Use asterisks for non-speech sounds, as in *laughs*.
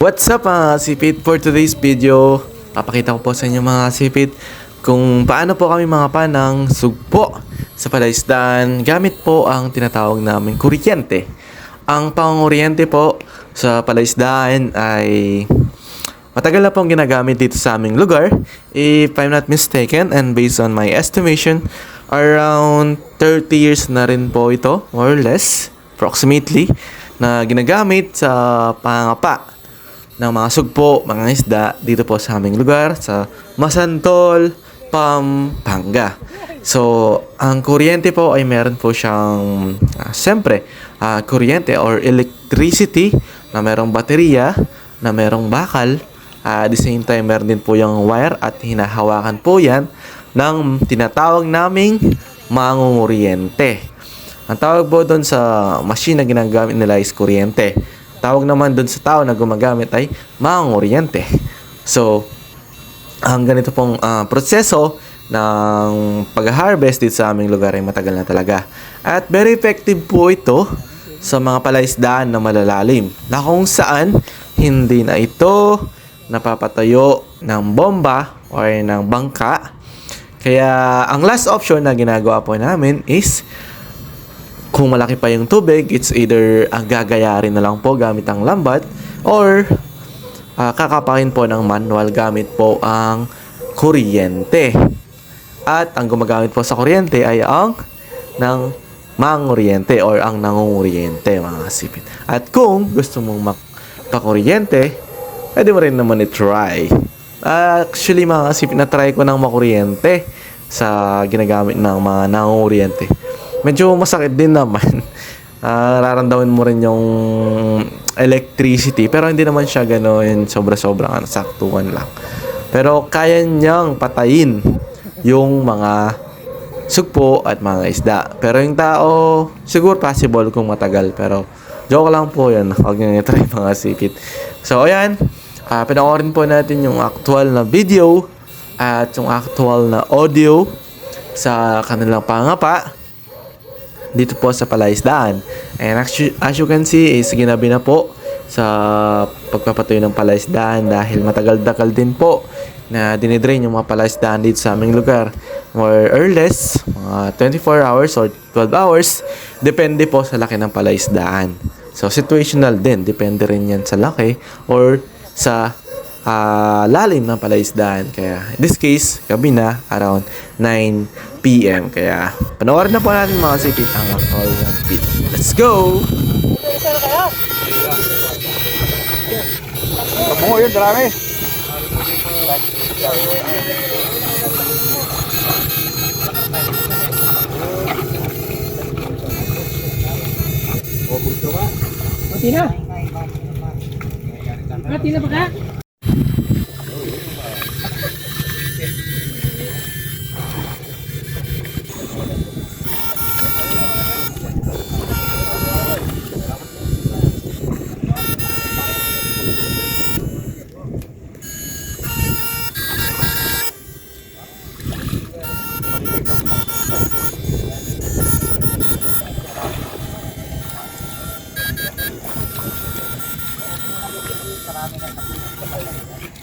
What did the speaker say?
What's up mga sipit? For today's video, papakita ko po sa inyo mga sipit kung paano po kami mga panang sugpo sa palaisdaan gamit po ang tinatawag namin kuryente. Ang panguryente po sa palaisdaan ay matagal na pong ginagamit dito sa aming lugar. If I'm not mistaken and based on my estimation, around 30 years na rin po ito, more or less, approximately, na ginagamit sa pangapa ng mga sugpo, mga isda dito po sa aming lugar sa Masantol, Pampanga. So, ang kuryente po ay meron po siyang uh, siyempre, ah, kuryente or electricity na merong baterya, na merong bakal. Ah, at the same time, meron din po yung wire at hinahawakan po yan ng tinatawag naming mangunguryente. Ang tawag po doon sa machine na ginagamit nila is kuryente. Tawag naman doon sa tao na gumagamit ay mangunguryente. So, ang ganito pong ah, proseso ng pag-harvest dito sa aming lugar ay matagal na talaga. At very effective po ito sa mga palaisdaan na malalalim na kung saan hindi na ito napapatayo ng bomba or ng bangka. Kaya ang last option na ginagawa po namin is kung malaki pa yung tubig, it's either ang gagayarin na lang po gamit ang lambat or ah, kakapakin po ng manual gamit po ang kuryente. At ang gumagamit po sa kuryente ay ang ng manguryente or ang nangunguryente mga sipit. At kung gusto mong magpakuryente, pwede mo rin naman i-try. Actually mga sipit, na-try ko ng makuryente sa ginagamit ng mga nangunguryente. Medyo masakit din naman. *laughs* Ah, nararamdaman mo rin yung electricity pero hindi naman siya gano'n sobra-sobrang ano, saktuhan lang. Pero kaya niyang patayin yung mga sugpo at mga isda. Pero yung tao, siguro possible kung matagal. Pero joke lang po yun. *laughs* Huwag nyo try mga sikit. So, ayan. Uh, pinakoorin po natin yung actual na video at yung actual na audio sa kanilang pangapa dito po sa palaisdaan. And actually, as you can see, is ginabi na po sa pagpapatuloy ng palaisdaan dahil matagal-tagal din po na dinidrain yung mga palaisdaan dito sa aming lugar. More or less, mga 24 hours or 12 hours, depende po sa laki ng palaisdaan. So, situational din. Depende rin yan sa laki or sa ah, lalim ng palaisdaan. Kaya, in this case, gabi na, around 9 p.m. Kaya, panoorin na po natin mga sipit ang actual na beat. Let's go! Bungo yun, darami. Mati na. Mati na ba ka? namin ang